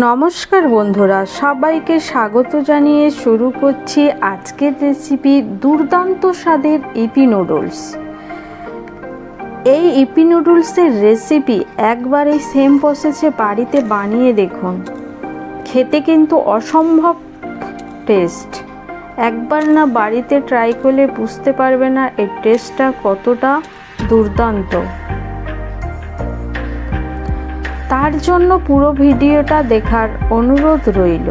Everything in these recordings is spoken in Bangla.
নমস্কার বন্ধুরা, সবাইকে স্বাগত জানিয়ে শুরু করছি আজকের রেসিপি দুর্দান্ত স্বাদের ইপি নুডলস এই ইপি নুডলসের রেসিপি একবারে সেম প্রসেসে বাড়িতে বানিয়ে দেখুন। খেতে কিন্তু অসম্ভব টেস্ট একবার না বাড়িতে ট্রাই করলে বুঝতে পারবে না এর টেস্টটা কতটা দুর্দান্ত। তার জন্য পুরো ভিডিওটা দেখার অনুরোধ রইল।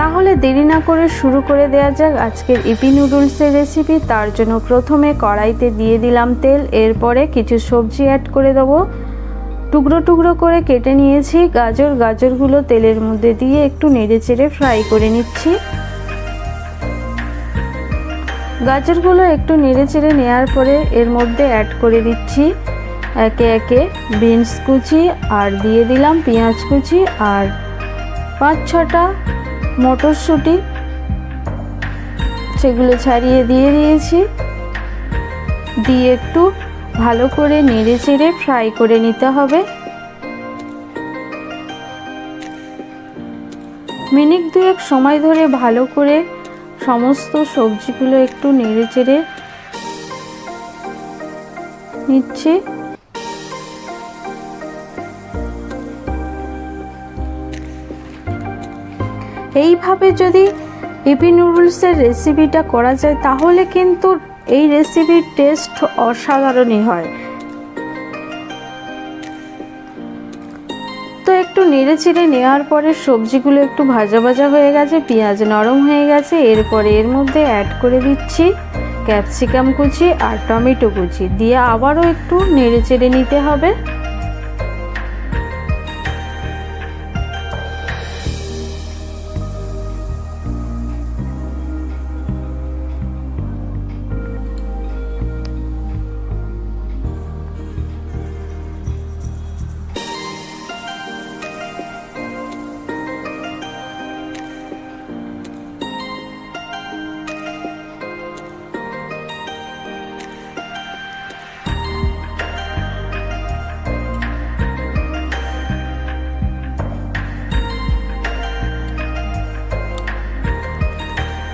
তাহলে দেরি না করে শুরু করে দেওয়া যাক আজকের ইপি নুডলসের রেসিপি তার জন্য প্রথমে কড়াইতে দিয়ে দিলাম তেল, এরপরে কিছু সবজি অ্যাড করে দেবো। টুকরো টুকরো করে কেটে নিয়েছি। গাজর, গাজরগুলো তেলের মধ্যে দিয়ে একটু নেড়ে চেড়ে ফ্রাই করে নিচ্ছি। গাজরগুলো একটু নেড়ে চেড়ে নেওয়ার পরে এর মধ্যে অ্যাড করে দিচ্ছি। একে একে বিনস কুচি আর দিয়ে দিলাম পেঁয়াজ কুচি আর পাঁচ ছটা মটরশুঁটি। সেগুলো ছাড়িয়ে দিয়ে দিয়েছি। দিয়ে একটু ভালো করে নেড়ে চেড়ে ফ্রাই করে নিতে হবে। মিনিট দুয়েক সময় ধরে ভালো করে সমস্ত সবজিগুলো একটু নেড়ে চেড়ে নিচ্ছি। এইভাবে যদি ইপি নুডলসের রেসিপিটা করা যায়, তাহলে কিন্তু এই রেসিপির টেস্ট অসাধারণই হয়। তো একটু নেড়ে চেড়ে নেওয়ার পরে সবজিগুলো একটু ভাজা ভাজা হয়ে গেছে, পেঁয়াজ নরম হয়ে গেছে, এরপরে এর মধ্যে অ্যাড করে দিচ্ছি ক্যাপসিকাম কুচি আর টমেটো কুচি। দিয়ে আবারও একটু নেড়ে চেড়ে নিতে হবে।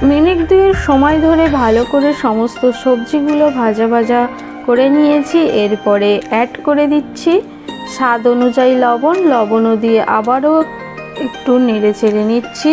মিনিট দুয়ের সময় ধরে ভালো করে সমস্ত সবজিগুলো ভাজা ভাজা করে নিয়েছি, এরপরে অ্যাড করে দিচ্ছি। স্বাদ অনুযায়ী লবণ, লবণও দিয়ে আবারও একটু নেড়ে চেড়ে নিচ্ছি।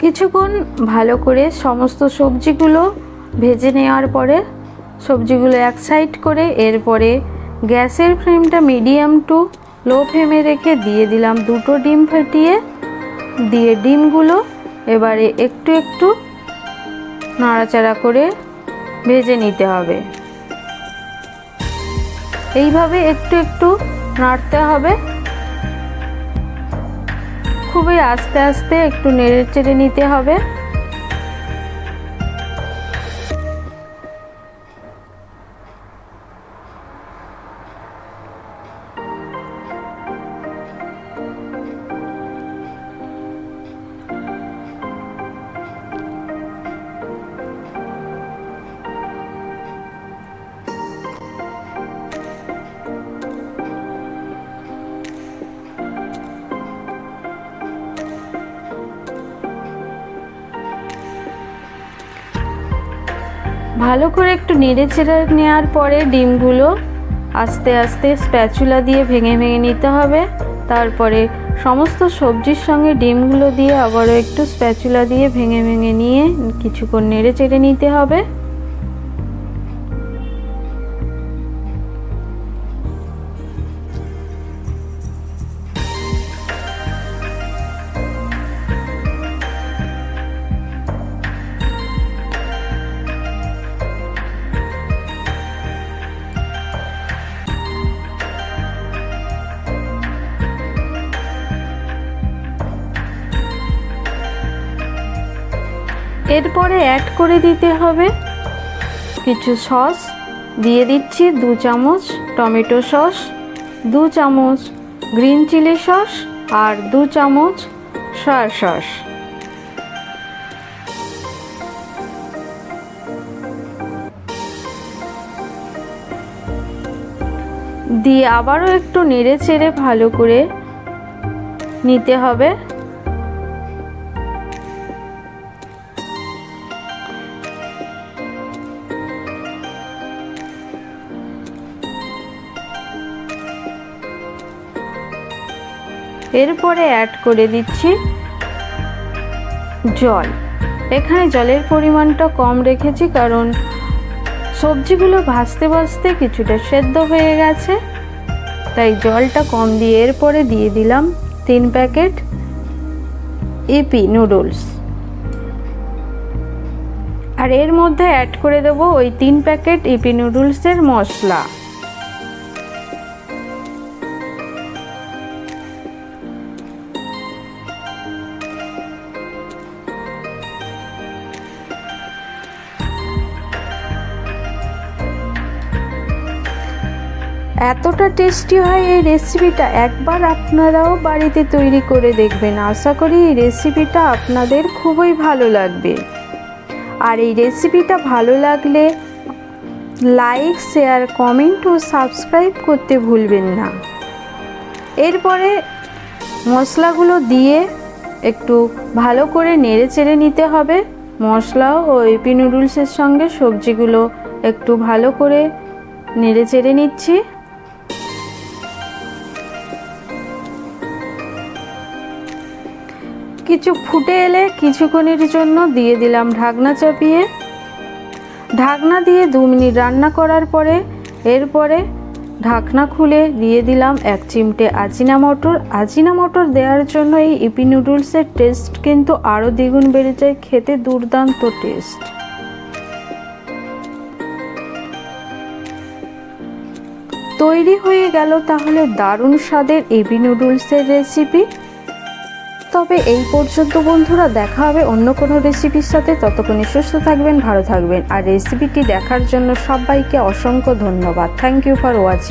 কিছুক্ষণ ভালো করে সমস্ত সবজিগুলো ভেজে নেওয়ার পরে সবজিগুলো এক সাইড করে এরপরে গ্যাসের ফ্লেমটা মিডিয়াম টু লো ফ্লেমে রেখে দিয়ে দিলাম দুটো ডিম ফাটিয়ে। দিয়ে ডিমগুলো এবারে একটু একটু নাড়াচাড়া করে ভেজে নিতে হবে। এইভাবে একটু একটু নাড়তে হবে। খুবই আস্তে আস্তে একটু নেড়ে চেড়ে নিতে হবে। ভালো করে একটু নেড়ে চেড়ে নেওয়ার পরে ডিমগুলো আস্তে আস্তে স্প্যাচুলা দিয়ে ভেঙে ভেঙে নিতে হবে। তারপরে সমস্ত সবজির সঙ্গে ডিমগুলো দিয়ে আবারও একটু স্প্যাচুলা দিয়ে ভেঙে ভেঙে নিয়ে কিছুক্ষণ নেড়ে চেড়ে নিতে হবে। এরপরে অ্যাড করে দিতে হবে কিছু সস দিয়ে দিচ্ছি দু চামচ টমেটো সস দু চামচ গ্রিন চিলি সস আর দু চামচ সয়া সস দিয়ে আবারও একটু নেড়ে চেড়ে ভালো করে নিতে হবে। এরপরে অ্যাড করে দিচ্ছি জল। এখানে জলের পরিমাণটা কম রেখেছি কারণ সবজিগুলো ভাজতে ভাজতে কিছুটা সেদ্ধ হয়ে গেছে। তাই জলটা কম দিয়ে এরপরে দিয়ে দিলাম তিন প্যাকেট এপি নুডলস আর এর মধ্যে অ্যাড করে দেবো ওই তিন প্যাকেট ইপি নুডলসের মশলা। এতটা টেস্টি হয় এই রেসিপিটা একবার আপনারাও বাড়িতে তৈরি করে দেখবেন। আশা করি এই রেসিপিটা আপনাদের খুবই ভালো লাগবে। আর এই রেসিপিটা ভালো লাগলে লাইক শেয়ার কমেন্ট ও সাবস্ক্রাইব করতে ভুলবেন না। এরপরে মশলাগুলো দিয়ে একটু ভালো করে নেড়ে চেড়ে নিতে হবে। মশলা ও এপি নুডলসের সঙ্গে সবজিগুলো একটু ভালো করে নেড়ে চেড়ে নিচ্ছি। কিছু ফুটে এলে কিছুক্ষণের জন্য দিয়ে দিলাম ঢাকনা চাপিয়ে। ঢাকনা দিয়ে দু মিনিট রান্না করার পরে, এরপরে ঢাকনা খুলে দিয়ে দিলাম এক চিমটে আজিনা মটর। আজিনা মটর দেওয়ার জন্য এই ইপি নুডলসের টেস্ট কিন্তু আরও দ্বিগুণ বেড়ে যায়, খেতে দুর্দান্ত টেস্ট। তৈরি হয়ে গেল তাহলে দারুণ স্বাদের ইপি নুডলসের রেসিপি। তবে এই পর্যন্ত বন্ধুরা, দেখা হবে অন্য কোনো রেসিপির সাথে। ততক্ষণে সুস্থ থাকবেন, ভালো থাকবেন। আর রেসিপিটি দেখার জন্য সবাইকে অসংখ্য ধন্যবাদ। Thank you for watching